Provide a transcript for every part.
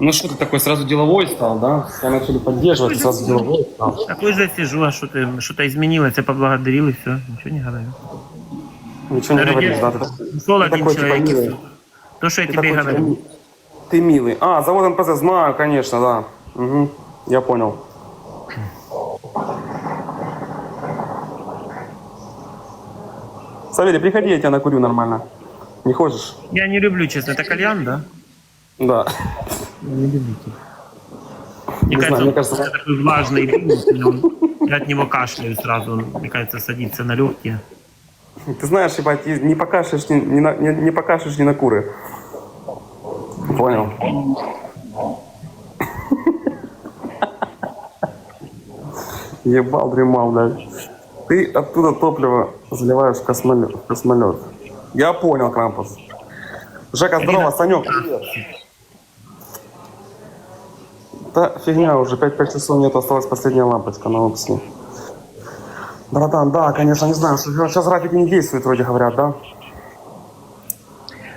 Ну что ты такой сразу деловой стал, да? Я начали поддерживать, ты сразу деловой стал. Такой же сижу, а что что-то изменилось, я поблагодарил и все, ничего не говорю. Ничего не говоришь, да? Ты, один такой, типа, человек. и милый. То, что я Ты тебе такой, типа, говорю. ми- Ты милый. А, завод НПЗ, знаю, конечно, да. Угу, я понял. Савелий, приходи, я тебя накурю нормально. Не хочешь? Я не люблю, честно, это кальян, да? Да. Не люблю. Мне Не знаю, кажется, мне он кажется- такой влажный, дым, он- я от него кашляю сразу, он, мне кажется, садится на легкие. Ты знаешь, ебать, не покашешь ни, ни на, не, не покашешь ни на куры. Понял. Ебал, дремал, да. Ты оттуда топливо заливаешь в космолет. в космолет. Я понял, Крампус. Жека, здорово, Санек, привет. Да фигня, уже 5-5 часов нет, осталась последняя лампочка на опции. Братан, да, конечно, не знаю, что сейчас графики не действуют, вроде говорят, да?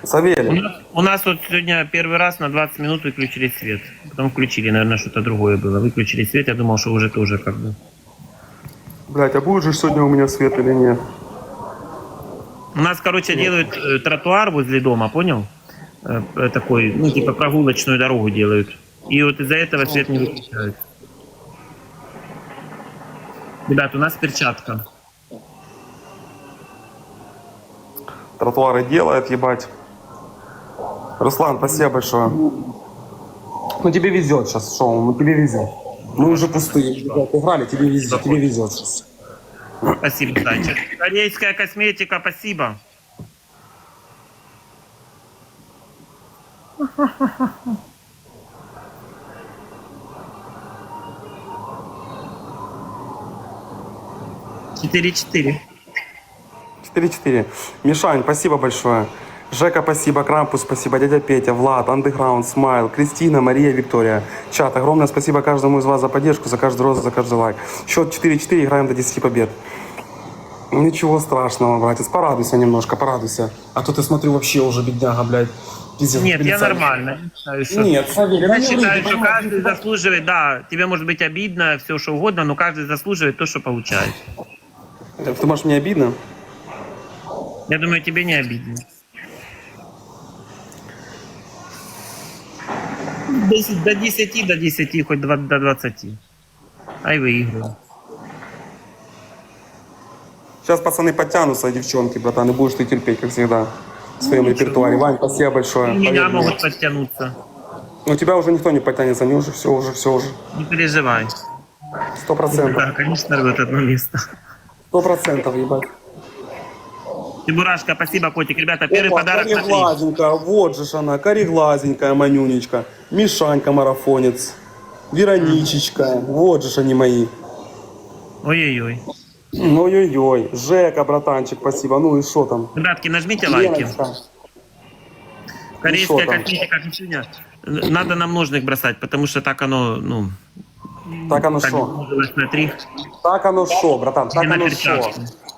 У Савелий, нас, у нас вот сегодня первый раз на 20 минут выключили свет. Потом включили, наверное, что-то другое было. Выключили свет, я думал, что уже тоже как бы. блядь, а будет же сегодня у меня свет или нет? У нас, короче, делают э, тротуар возле дома, понял? Э, такой, ну, типа прогулочную дорогу делают. И вот из-за этого свет не выключают. Ребят, у нас перчатка. Тротуары делает, ебать. Руслан, спасибо большое. Ну тебе везет сейчас, шоу, ну тебе везет. Мы уже пустые, ребят, играли, тебе везет, тебе везет сейчас. Спасибо, Зайчик. Корейская косметика, спасибо. Четыре-четыре. 4-4. Мишань, спасибо большое. Жека, спасибо. Крампус, спасибо. Дядя Петя, Влад, Андеграунд, Смайл, Кристина, Мария, Виктория. Чат, огромное спасибо каждому из вас за поддержку, за каждый рост, за каждый лайк. Счет 4-4, играем до 10 побед. Ничего страшного, братец. Порадуйся немножко, порадуйся. А то ты, смотрю, вообще уже бедняга, блядь. Пиздец, Нет, я нормально. Я считаю, что- Нет, Савелий, Я считаю, что каждый заслуживает, да, тебе может быть обидно, все что угодно, но каждый заслуживает то, что получает. Ты можешь мне обидно? Я думаю, тебе не обидно. 10, до 10, до 10, хоть до 20. Ай выиграю. Сейчас пацаны подтянутся, девчонки, братан, и будешь ты терпеть, как всегда, в своем репертуаре. Вань, спасибо большое. Меня Поверь мне. могут подтянуться. У тебя уже никто не подтянется, они уже все, уже все, уже. Не переживай. Сто процентов. Да, конечно, рвет одно место. Сто процентов, ебать. Чебурашка, спасибо, котик. Ребята, первый Опа, подарок смотри. кореглазенькая, вот же ж она, кореглазенькая, манюнечка. Мишанька, марафонец. Вероничечка, вот же ж они мои. Ой-ой-ой. Ну, ой-ой-ой. Жека, братанчик, спасибо. Ну и что там? Ребятки, нажмите лайки. Леночка. Корейская Ну, что там? косметика. Надо на множных бросать, потому что так оно, ну, Так оно так шо? на три. Так оно шо, братан, так не оно шо.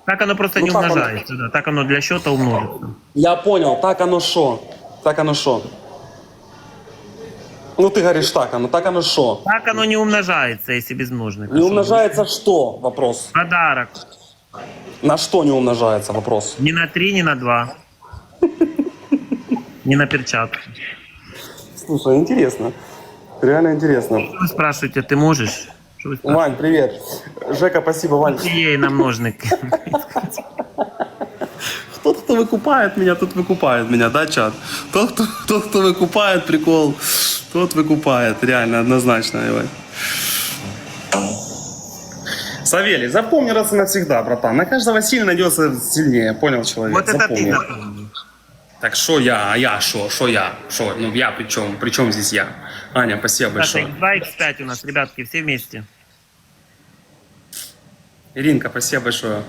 Так оно просто Ну, не так оно- умножается, да. Так оно для счета умножится. Я понял, так оно шо. Так оно шо. Ну ты говоришь так оно, так оно шо. Так оно не умножается, если без множных. Не умножается что? Вопрос. Подарок. На что не умножается? Вопрос. Ни на три, ни на два. Ни на перчатку. Слушай, интересно. Реально интересно. Что вы спрашиваете, ты можешь? Что вы спрашиваете? Вань, привет. Жека, спасибо, Вань. Ей на множник. Тот, кто выкупает меня, тот выкупает меня, да, чат? Тот, кто, тот, кто выкупает прикол, тот выкупает. Реально, однозначно, Иван. Савелий, запомни раз и навсегда, братан. На каждого сильно найдется сильнее, понял человек? Вот это ты Запомни. Так что я, а я что, что я, что, ну я при чем, при чем здесь я? Аня, спасибо большое. X2, X5 у нас, ребятки, все вместе. Иринка, спасибо большое.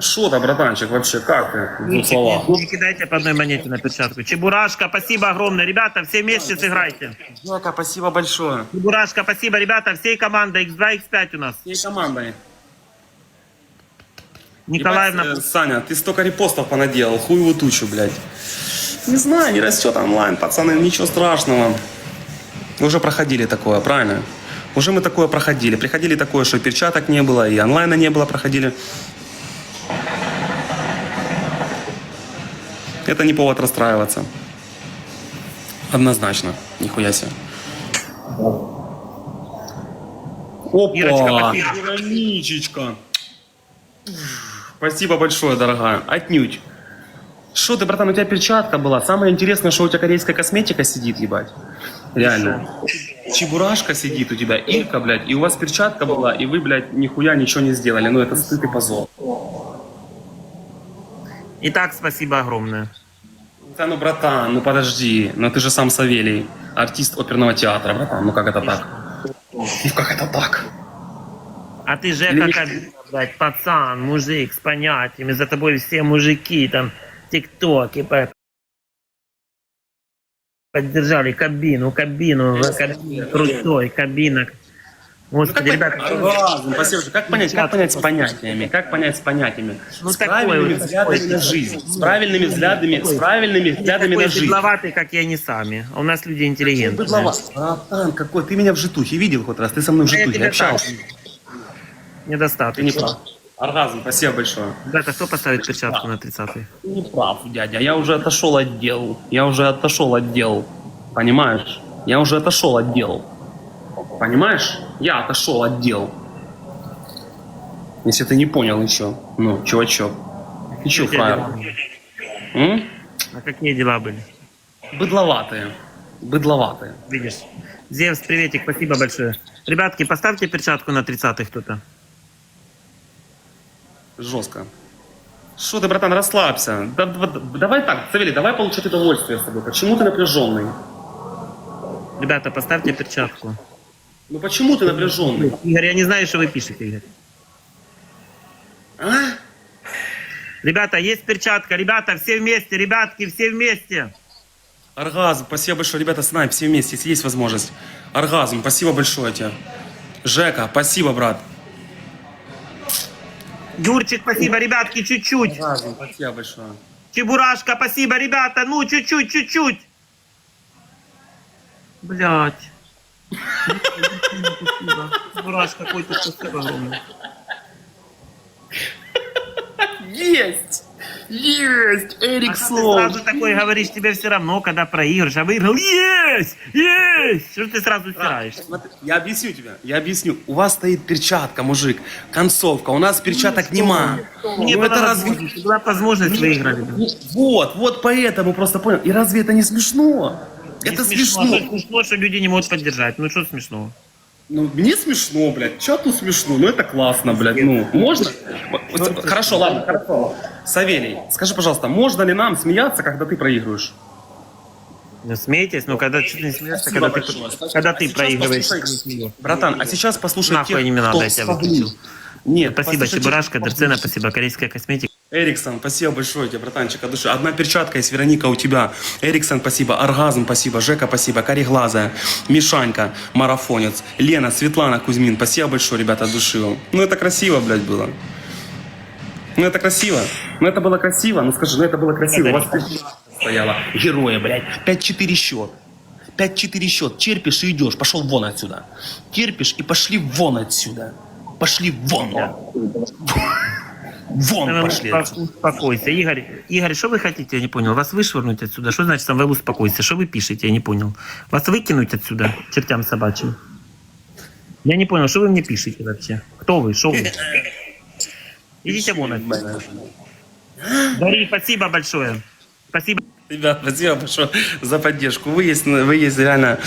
Что то братанчик, вообще, как ты? В двух словах. не кидайте по одной монете на перчатку. Чебурашка, спасибо огромное. Ребята, все вместе сыграйте. Жека, спасибо большое. Чебурашка, спасибо. Ребята, всей командой X2, X5 у нас. Всей командой. Николаевна, Ебать, э, Саня, ты столько репостов понаделал, хуеву тучу, блядь. Не знаю, не растет онлайн, пацаны, ничего страшного. Уже проходили такое, правильно? Уже мы такое проходили. Приходили такое, что перчаток не было, и онлайна не было, проходили. Это не повод расстраиваться. Однозначно. Нихуя себе. Ирочка, Опа! спасибо. Вероничечка. Спасибо большое, дорогая. Отнюдь. Что ты, братан, у тебя перчатка была. Самое интересное, что у тебя корейская косметика сидит, ебать. Реально. Чебурашка сидит у тебя, Ирка, блядь, и у вас перчатка была, и вы, блядь, нихуя ничего не сделали. Ну, это стыд и позор. Итак, спасибо огромное. Да ну, братан, ну подожди. Ну ты же сам Савелий, артист оперного театра, братан. Ну как это так? Ну как это так? А ты же Или- как блядь, пацан, мужик с понятиями, за тобой все мужики там тиктоки по- поддержали кабину, кабину, кабину крутой, кабина. Господи, ребята, Разум, спасибо. Как понять, как понять с понятиями? Как понять с понятиями? Ну, с правильными взглядами такой. на жизнь. С правильными взглядами, с правильными взглядами на жизнь. бедловатый, как и они сами. А у нас люди интеллигентные. Быдловат. Братан, какой, ты меня в житухе видел хоть раз? Ты со мной в житухе общался? Так. Ты не прав. Оргазм, спасибо большое. Ребята, кто поставит перчатку на 30-й? Ты не прав, дядя. Я уже отошел от дел. Я уже отошел от дел. Понимаешь? Я уже отошел от дел. Понимаешь? Я отошел от дел. Если ты не понял еще. Ну, чувачок. Ты че, фраер? М? А какие дела были? Быдловатые. Быдловатые. Видишь? Зевс, приветик, спасибо большое. Ребятки, поставьте перчатку на 30-й кто-то. Жестко. Что ты, братан, расслабься. Да- да- да- давай так, Савелий, давай получать удовольствие с тобой. Почему ты напряженный? Ребята, поставьте перчатку. Ну почему ты напряженный? Игорь, я не знаю, что вы пишете, Игорь. А? Ребята, есть перчатка. Ребята, все вместе. Ребятки, все вместе. Оргазм, спасибо большое, ребята, с нами все вместе, если есть возможность. Оргазм, спасибо большое тебе. Жека, спасибо, брат. Юрчик, спасибо. Ребятки, чуть-чуть. Спасибо большое. Чебурашка, спасибо. Ребята, ну, чуть-чуть, чуть-чуть. Блять. Чебурашка, какой-то спасибо огромное. Есть! Есть! А Эрик что ты сразу такой говоришь, тебе все равно, когда проигрываешь, а выиграл, есть, есть, что ты сразу стираешь? Я объясню тебе, я объясню. У вас стоит перчатка, мужик, концовка, у нас перчаток нема. Мне Ну была это разве... возможность, была возможность выиграли. бы. Вот, вот поэтому просто понял. И разве это не смешно? Не Это смешно, смешно. смешно, что люди не могут поддержать. Ну что смешного? Ну, мне смешно, блядь. Чё тут смешно? Ну, это классно, блядь. Ну, можно? Вот, Хорошо, ладно, хорошо. Савелий, скажи, пожалуйста, можно ли нам смеяться, когда ты проигрываешь? Ну смейтесь, но когда что-то не смеешься, Спасибо когда ты, большое. когда А ты сейчас проигрываешь. послушай- не смеешься. Братан, а сейчас послушай Нахуй тех, не надо, кто я тебя выключил. Нет, Спасибо, послушай тех, Чебурашка, кто Дерцена, спасибо, корейская косметика. Эриксон, спасибо большое тебе, братанчик, от души. Одна перчатка есть, Вероника, у тебя. Эриксон, спасибо. Оргазм, спасибо. Жека, спасибо. Кореглазая. Мишанька, марафонец. Лена, Светлана, Кузьмин, спасибо большое, ребята, от души. Ну, это красиво, блядь, было. Ну, это красиво. Ну, это было красиво. Ну, скажи, ну, это было красиво. У вас перчатка стояла. Героя, блядь. 5-4 счет. 5-4 счет. Терпишь и идешь. Пошел вон отсюда. Терпишь и пошли вон отсюда. Пошли вон. Вон Ну, пошли. успо- Успокойся. Игорь, Игорь, что вы хотите, я не понял. Вас вышвырнуть отсюда? Что значит там вы успокойся? Что вы пишете, я не понял. Вас выкинуть отсюда, чертям собачьим? Я не понял, что вы мне пишете вообще? Кто вы? Что вы? Идите вон отсюда. Гори, спасибо большое. Спасибо. Ребят, спасибо большое за поддержку. Вы есть, вы есть реально,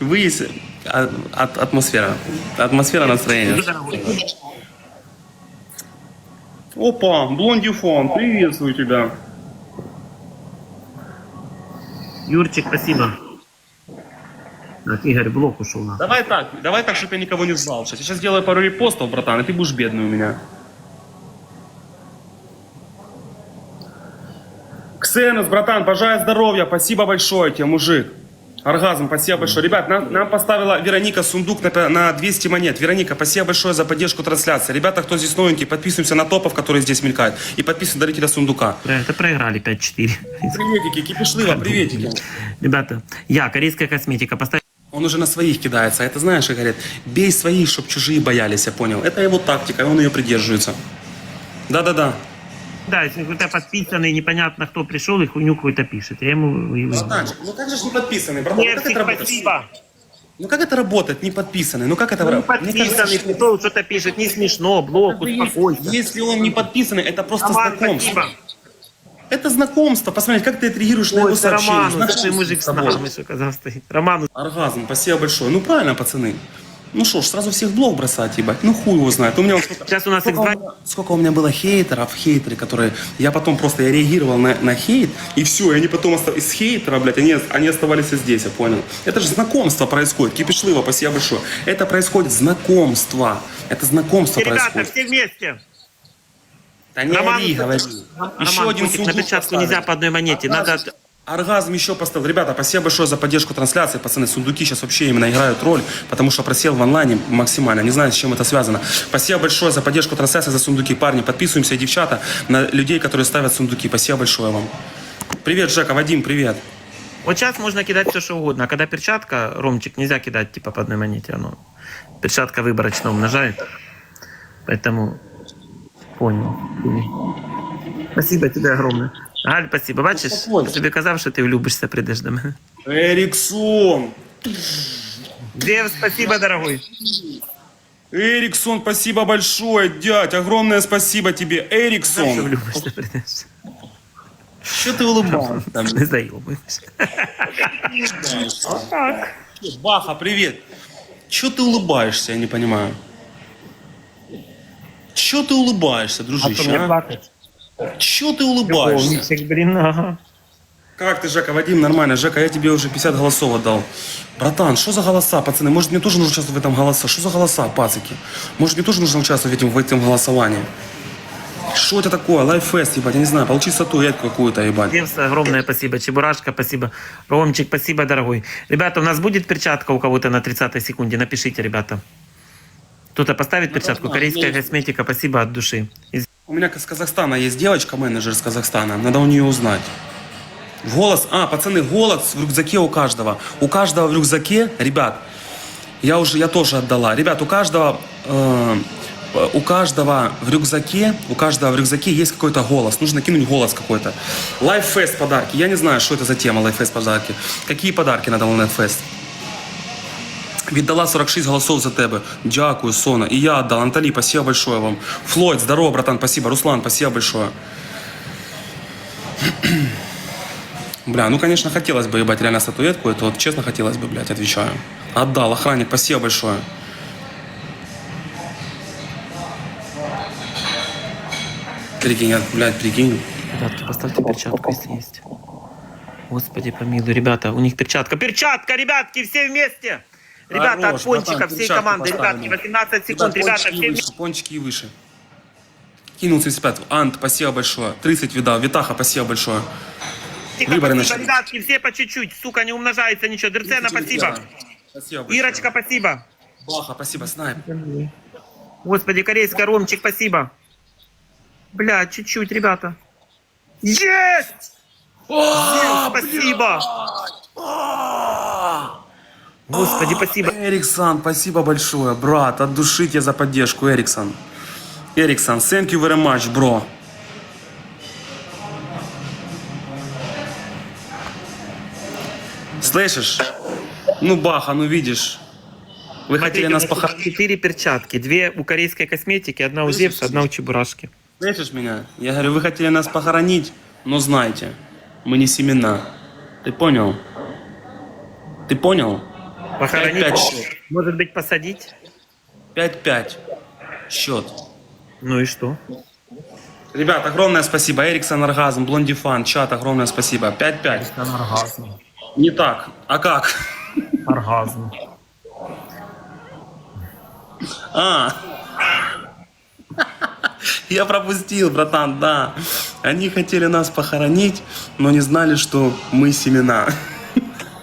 вы есть а- от- атмосфера, атмосфера настроения. Опа, Блондифон, приветствую тебя. Юрчик, спасибо. Так, Игорь, блок ушел. на. Давай так, давай так, чтобы я никого не звал. Сейчас я сейчас сделаю пару репостов, братан, и ты будешь бедный у меня. Ксенос, братан, пожелай здоровья, спасибо большое тебе, мужик. Оргазм, спасибо большое. Ребят, нам, нам поставила Вероника сундук на, на 200 монет. Вероника, спасибо большое за поддержку трансляции. Ребята, кто здесь новенький, подписываемся на топов, которые здесь мелькают. И подписываемся на дарителя сундука. Это проиграли 5-4. Приветики, кипишлива, приветики. Ребята, я, корейская косметика, поставь Он уже на своих кидается. Это знаешь, как говорят, бей своих, чтоб чужие боялись, я понял. Это его тактика, и он ее придерживается. Да-да-да. Да, если кто-то подписанный, непонятно кто пришел и хуйню какую-то пишет. Я ему... Братанчик, ну как же ж не подписанный, братан? Ну как Персик, это работает? спасибо. Ну как это работает, не подписанный? Ну как это Не работает? Кажется, подписанный, что- пришел, что-то пишет, не смешно, блок, успокойся. Если он не подписанный, это просто Роман, знакомство. спасибо. Это знакомство. Посмотри, как ты отреагируешь на Ой, его це сообщение. Той мужик с нами, стоїть. Роману, Оргазм, спасибо большое. Ну правильно, пацаны. Ну что ж, сразу всех в блог бросать, ебать. Ну хуй его знает. У меня сколько, Сейчас у нас сколько, у X2. меня, сколько у меня было хейтеров, хейтеры, которые... Я потом просто я реагировал на, на хейт, и все, и они потом оста- из хейтера, блядь, они, они оставались здесь, я понял. Это же знакомство происходит. Кипишлива, спасибо большое. Это происходит знакомство. Это знакомство Ребята, происходит. все вместе. Да не Роман, ори, говори. Еще Роман, один Котик, на поставили. нельзя по одной монете. Надо... Оргазм еще поставил. Ребята, спасибо большое за поддержку трансляции. Пацаны, сундуки сейчас вообще именно играют роль, потому что просел в онлайне максимально. Не знаю, с чем это связано. Спасибо большое за поддержку трансляции, за сундуки. Парни, подписываемся, девчата, на людей, которые ставят сундуки. Спасибо большое вам. Привет, Жека, Вадим, привет. Вот сейчас можно кидать все, что угодно. А когда перчатка, Ромчик, нельзя кидать типа по одной монете. Оно... Перчатка выборочно умножает. Поэтому понял. Спасибо тебе огромное. Галь, спасибо. Бачиш, Успокойся. тобі казав, що ти влюбишся, прийдеш до мене. Эриксон. Дев, спасибо, дорогой. Эриксон, спасибо большое, дядь. Огромное спасибо тебе, Що Эриксон. влюбишся, прийдеш. Что ты улыбаешься? Не. Баха, привет. Че ты улыбаешься, я не понимаю. Че ты улыбаешься, дружище, а? Плакать? Че ты улыбаешься? Любовничек, блин, ага. Как ты, Жека, Вадим, нормально. Жека, я тебе уже 50 голосов отдал. Братан, что за голоса, пацаны? Может, мне тоже нужно участвовать в этом голоса? Что за голоса, пацики? Может, мне тоже нужно участвовать в этом, в этом голосовании? Что это такое? Лайффест, ебать, я не знаю. Получи статуэтку какую-то, ебать. Девс, огромное спасибо. Чебурашка, спасибо. Ромчик, спасибо, дорогой. Ребята, у нас будет перчатка у кого-то на 30 секунде? Напишите, ребята. Кто-то поставит перчатку? да, Корейская есть. косметика, спасибо от души. Из- У меня с Казахстана есть девочка, менеджер с Казахстана. Надо у нее узнать. Голос, а, пацаны, голос в рюкзаке у каждого. У каждого в рюкзаке, ребят, я уже, я тоже отдала. Ребят, у каждого, э, у каждого в рюкзаке, у каждого в рюкзаке есть какой-то голос. Нужно кинуть голос какой-то. Лайффест подарки. Я не знаю, что это за тема Лайффест подарки. Какие подарки на Лайффест? Віддала 46 голосов за тебе. Дякую, Сона. И я отдал. Натали, спасибо большое вам. Флойд, здорово, братан, спасибо. Руслан, спасибо большое. Бля, ну, конечно, хотелось бы, ебать, реально статуэтку. Это вот честно хотелось бы, блядь, отвечаю. Отдал, охранник, спасибо большое. Прикинь, блядь, прикинь. Ребятки, поставьте перчатку, если есть. Господи, помилуй, ребята, у них перчатка. Перчатка, ребятки, все вместе! Ребята, Хорош, от пончика, братан, всей команды, поставим. ребятки, 18 секунд, ребята, пончики все вместе. выше, пончики и выше. Кинул 35. Ант, спасибо большое. 30 видал. Витаха, спасибо большое. Выборы спасибо, начались. ребятки, все по чуть-чуть, сука, не умножается ничего. Дерцена, спасибо. Спасибо большое. Ирочка, спасибо. Баха, спасибо. Снайп. Господи, корейская, Ромчик, спасибо. Бля, чуть-чуть, ребята. Есть! спасибо! Господи, спасибо. Эриксон, спасибо большое, брат. От души тебе за поддержку, Эриксон. Эриксон, thank you very much, бро. Слышишь? Ну, Баха, ну видишь. Вы хотели Смотрите, нас у нас похоронить. Четыре перчатки. Две у корейской косметики, одна у Зевса, одна у Чебурашки. Слышишь меня? Я говорю, вы хотели нас похоронить, но знайте, мы не семена. Ты понял? Ты понял? Похоронить? Пять-пять счет. Может быть, посадить? 5-5. Счет. Ну и что? Ребят, огромное спасибо. Эриксон Оргазм, Блонди Фан, чат, огромное спасибо. 5-5. Оргазм. Не так. А как? Оргазм. А. Я пропустил, братан, да. Они хотели нас похоронить, но не знали, что мы семена.